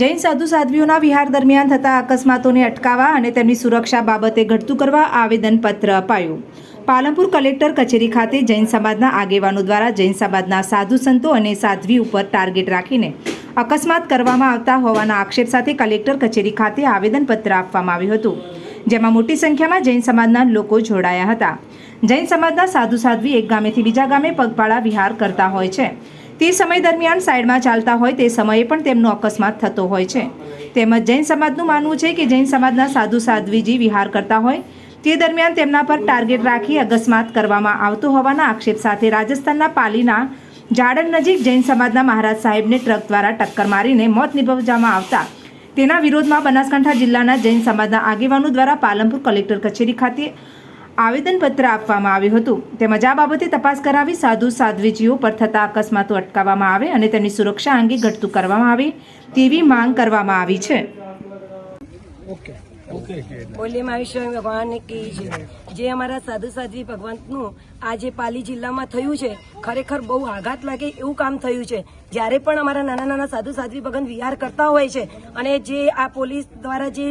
જૈન સાધુ સાધ્વીઓના વિહાર દરમિયાન થતા અકસ્માતોને અટકાવવા અને તેમની સુરક્ષા બાબતે ઘટતું કરવા આવેદનપત્ર અપાયું. પાલનપુર કલેક્ટર કચેરી ખાતે જૈન સમાજના આગેવાનો દ્વારા જૈન સમાજના સાધુ સંતો અને સાધ્વી ઉપર ટાર્ગેટ રાખીને અકસ્માત કરવામાં આવતા હોવાના આક્ષેપ સાથે કલેક્ટર કચેરી ખાતે આવેદનપત્ર આપવામાં આવ્યું હતું, જેમાં મોટી સંખ્યામાં જૈન સમાજના લોકો જોડાયા હતા. જૈન સમાજના સાધુ સાધ્વી એક ગામેથી બીજા ગામે પગપાળા વિહાર કરતા હોય છે. તે સમય દરમિયાન સાઈડમાં ચાલતા હોય તે સમયે પણ તેમનો અકસ્માત થતો હોય છે. તેમજ જૈન સમાજનું માનવું છે કે જૈન સમાજના સાધુ સાધ્વીજી વિહાર કરતા હોય તે દરમિયાન તેમના પર ટાર્ગેટ રાખી અકસ્માત કરવામાં આવતો હોવાના આક્ષેપ સાથે રાજસ્થાનના પાલીના જાડન નજીક જૈન સમાજના મહારાજ સાહેબને ટ્રક દ્વારા ટક્કર મારીને મોત નિપજવામાં આવતા તેના વિરોધમાં બનાસકાંઠા જિલ્લાના જૈન સમાજના આગેવાનો દ્વારા પાલનપુર કલેક્ટર કચેરી ખાતે આવેદનપત્ર આપવામાં આવ્યું હતું. તેમજ આ બાબતે તપાસ કરાવી સાધુ સાધ્વીજીઓ પર થતા અકસ્માતો અટકાવવામાં આવે અને તેમની સુરક્ષા અંગે ઘટતું કરવામાં આવે તેવી માંગ કરવામાં આવી છે. બોલે મહેશ્વર ભગવાન કી છે જે અમારા સાધુ સાધ્વી ભગવંતનું આજે પાલી જિલ્લામાં થયું છે, ખરેખર બહુ આઘાત લાગે એવું કામ થયું છે. જ્યારે પણ અમારા નાના નાના સાધુ સાધ્વી ભગવાન વિહાર કરતા હોય છે અને જે આ પોલીસ દ્વારા જે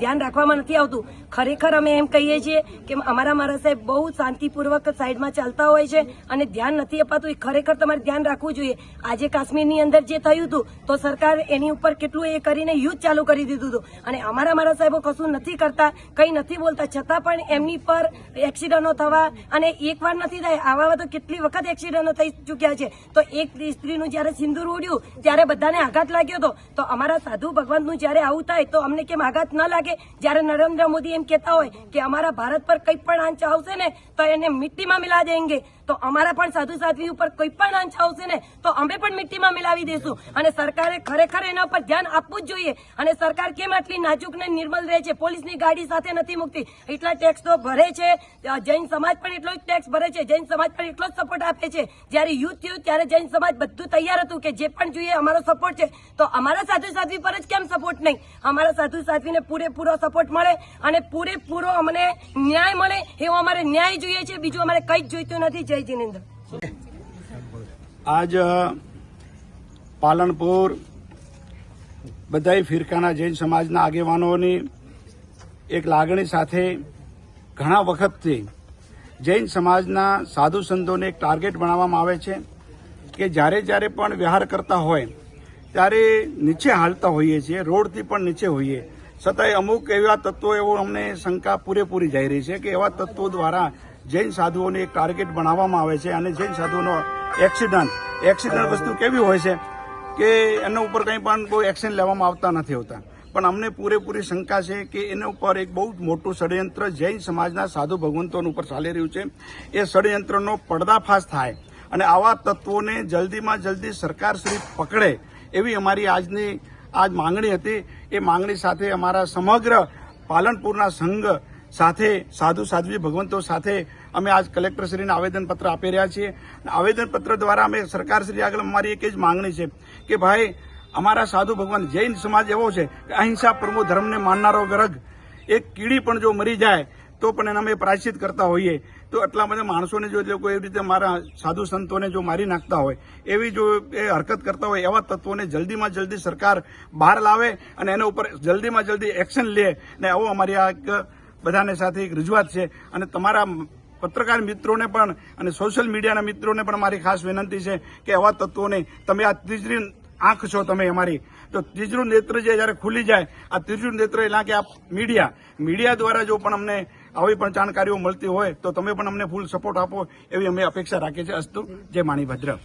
ધ્યાન રાખવામાં નથી આવતું, ખરેખર અમે એમ કહીએ છીએ કે અમારા મારા સાહેબ બહુ શાંતિપૂર્વક સાઈડમાં ચાલતા હોય છે અને ધ્યાન નથી અપાતું, એ ખરેખર તમારે ધ્યાન રાખવું જોઈએ. આજે કાશ્મીરની અંદર જે થયું હતું, તો સરકાર એની ઉપર કેટલું એ કરીને યુદ્ધ ચાલુ કરી દીધું હતું. અને અમારા મારા સાહેબો કશું નથી કરતા, કંઈ નથી બોલતા. છતાં પણ એમની પર એક્સિડન્ટો થવા અને એકવાર નથી થાય, આવા તો કેટલી વખત એક્સિડન્ટો થઈ ચૂક્યા છે. તો એક સ્ત્રીનું જ્યારે સિંદૂર ઉડ્યું, ત્યારે બધાને આઘાત લાગ્યો હતો. તો અમારા સાધુ ભગવાનનું જ્યારે આવું થાય, તો અમને કેમ આઘાત ન લાગે? જ્યારે નરેન્દ્ર મોદી એમ કહેતા હોય કે અમારા ભારત પર કંઈ પણ આંચ આવશે ને, તો એને મિટ્ટીમાં મિલા દેંગે. તો અમારા પણ સાધુ સાધ્વી ઉપર કોઈ પણ અંશ આવશે ને, તો અમે પણ મિટ્ટીમાં મિલાવી દેશું. અને સરકારે ખરેખર એના ઉપર ધ્યાન આપવું જ જોઈએ. અને સરકાર કેમ આટલી નાજુક ને નિર્મલ રહે છે? પોલીસની ગાડી સાથે નથી મૂકતી. એટલા ટેક્સ તો ભરે છે. જૈન સમાજ પણ એટલો જ ટેક્સ ભરે છે. જૈન સમાજ પણ એટલો જ સપોર્ટ આપે છે. જ્યારે યુદ્ધ થયું, ત્યારે જૈન સમાજ બધું તૈયાર હતું કે જે પણ જોઈએ અમારો સપોર્ટ છે. તો અમારા સાધુ સાધ્વી પર જ કેમ સપોર્ટ નહીં? અમારા સાધુ સાધ્વીને પૂરેપૂરો સપોર્ટ મળે અને પૂરેપૂરો અમને ન્યાય મળે, એવો અમારે ન્યાય જોઈએ છે. બીજું અમારે કંઈ જ જોઈતું નથી. જય જિનેન્દ્ર. આજ પાલનપુર બધાય ફિરકાના જૈન સમાજના આગેવાનોની એક લાગણી સાથે ઘણા વખતથી જૈન સમાજના સાધુ સંતોને એક ટાર્ગેટ બનાવવામાં આવે છે કે જ્યારે જ્યારે પણ વ્યવહાર કરતા હોય, ત્યારે નીચે હાલતા હોઈએ છીએ, રોડથી પણ નીચે હોઈએ. છતાંય અમુક એવા તત્વો એવો અમને શંકા પૂરેપૂરી જઈ રહી છે કે એવા તત્વો દ્વારા જૈન સાધુઓને એક ટાર્ગેટ બનાવવામાં આવે છે અને જૈન સાધુઓનો એક્સિડન્ટ એક્સિડન્ટ વસ્તુ કેવી હોય છે કે એના ઉપર કંઈ પણ કોઈ એક્શન લેવામાં આવતા નથી હોતા. પણ અમને પૂરેપૂરી શંકા છે કે એના ઉપર એક બહુ મોટું ષડયંત્ર જૈન સમાજના સાધુ ભગવંતોનું ઉપર ચાલી રહ્યું છે. એ ષડયંત્રનો પડદાફાશ થાય અને આવા તત્વોને જલ્દીમાં જલ્દી સરકાર શ્રી પકડે એવી અમારી આજની, આજ માંગણી હતી. એ માંગણી સાથે અમારા સમગ્ર પાલનપુરના સંઘ સાથે સાધુ સાધ્વી ભગવંતો સાથે અમે આજ કલેક્ટરશ્રીને આવેદનપત્ર આપી રહ્યા છીએ. આવેદનપત્ર દ્વારા અમે સરકારશ્રી આગળ અમારી એક જ માંગણી છે કે ભાઈ, અમારા સાધુ ભગવાન જૈન સમાજ એવો છે કે અહિંસા પ્રમો ધર્મને માનનારો ગરગ, એક કીડી પણ જો મરી જાય, તો પણ એના અમે પ્રાયશ્ચિત કરતા હોઈએ. તો એટલા બધા માણસોને જો લોકો એવી રીતે મારા સાધુ સંતોને જો મારી નાખતા હોય, એવી જો એ હરકત કરતા હોય, એવા તત્વોને જલ્દીમાં જલ્દી સરકાર બહાર લાવે અને એના ઉપર જલ્દીમાં જલ્દી એક્શન લે, ને આવો અમારી આ એક બધાને સાથે એક રજૂઆત છે અને તમારા પત્રકાર મિત્રોને પણ અને સોશિયલ મીડિયાના મિત્રોને પણ મારી ખાસ વિનંતી છે કે આવા તત્વોને તમે આ ત્રીજરી આંખ છો તમે અમારી. તો ત્રીજરું નેત્ર જે જયારે ખુલી જાય, આ ત્રીજું નેત્ર એટલે કે આ મીડિયા. મીડિયા દ્વારા જો પણ અમને આવી પણ જાણકારીઓ મળતી હોય, તો તમે પણ અમને ફૂલ સપોર્ટ આપો એવી અમે અપેક્ષા રાખીએ છીએ. અસ્તુ, જય માણીભદ્ર.